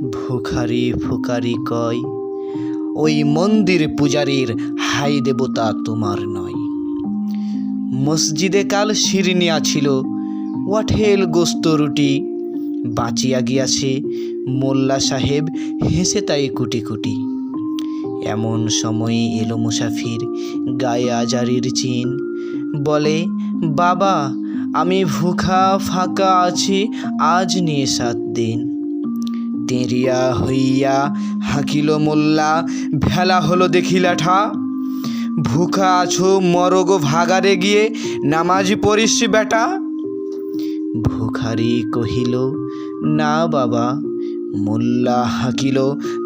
ভুখারি ফুকারি কয় ওই মন্দির পূজারীর হাই দেবতা তোমার নয়। মসজিদে কাল শিরিনিয়া ছিল ওয়াঠেল গোস্ত রুটি। বাঁচিয়া গিয়াছে, মোল্লা সাহেব হেসে তাই কুটি কুটি। এমন সময়ে এলো মুসাফির গায়ে আজারির চিন। বলে, বাবা, আমি ভুখা ফাঁকা আছি, আজ নিয়ে সাত দিন। তেরিয়া হইয়া হাকিল মোল্লা, ভেলা হলো দেখিলাঠা। ভুখা আছো মরগো ভাগারে গিয়ে, নামাজ পড়িস বেটা। ভুখারি কহিল, না বাবা। মোল্লা হাকিল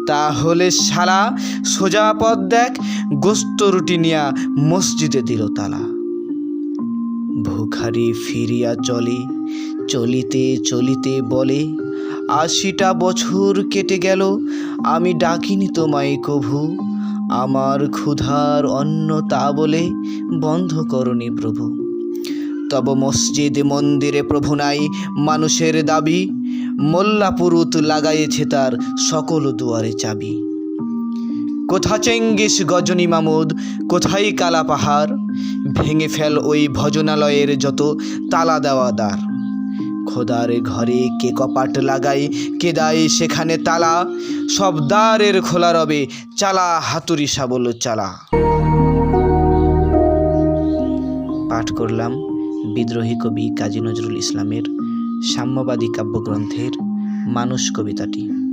তাহলে শালা, সোজা পথ দেখ, গোস্ত রুটি নিয়া মসজিদে দিল তালা। ভুখারি ফিরিয়া চলে, চলিতে চলিতে বলে আশিটা বছর কেটে গেল, আমি ডাকিনি তোমায় কভু। আমার ক্ষুধার অন্ন তা বলে বন্ধ করনি প্রভু। তব মসজিদ মন্দিরে প্রভু নাই মানুষের দাবি মোল্লা পুরুত লাগাইছে তার সকল দুয়ারে চাবি। কোথা চেঙ্গিস গজনী মামুদ, কোথায় কালা পাহাড়? ভেঙে ফেল ওই ভজনালয়ের যত তালা দেওয়া দ্বার। খোদার ঘরে কে কপাট লাগাই কে দায় সেখানে তালা? সব দ্বারের খোলা রবে, চালা হাতুরি সাবল চালা। পাঠ করলাম বিদ্রোহী কবি কাজী নজরুল ইসলামের সাম্যবাদী কাব্যগ্রন্থের মানুষ কবিতাটি।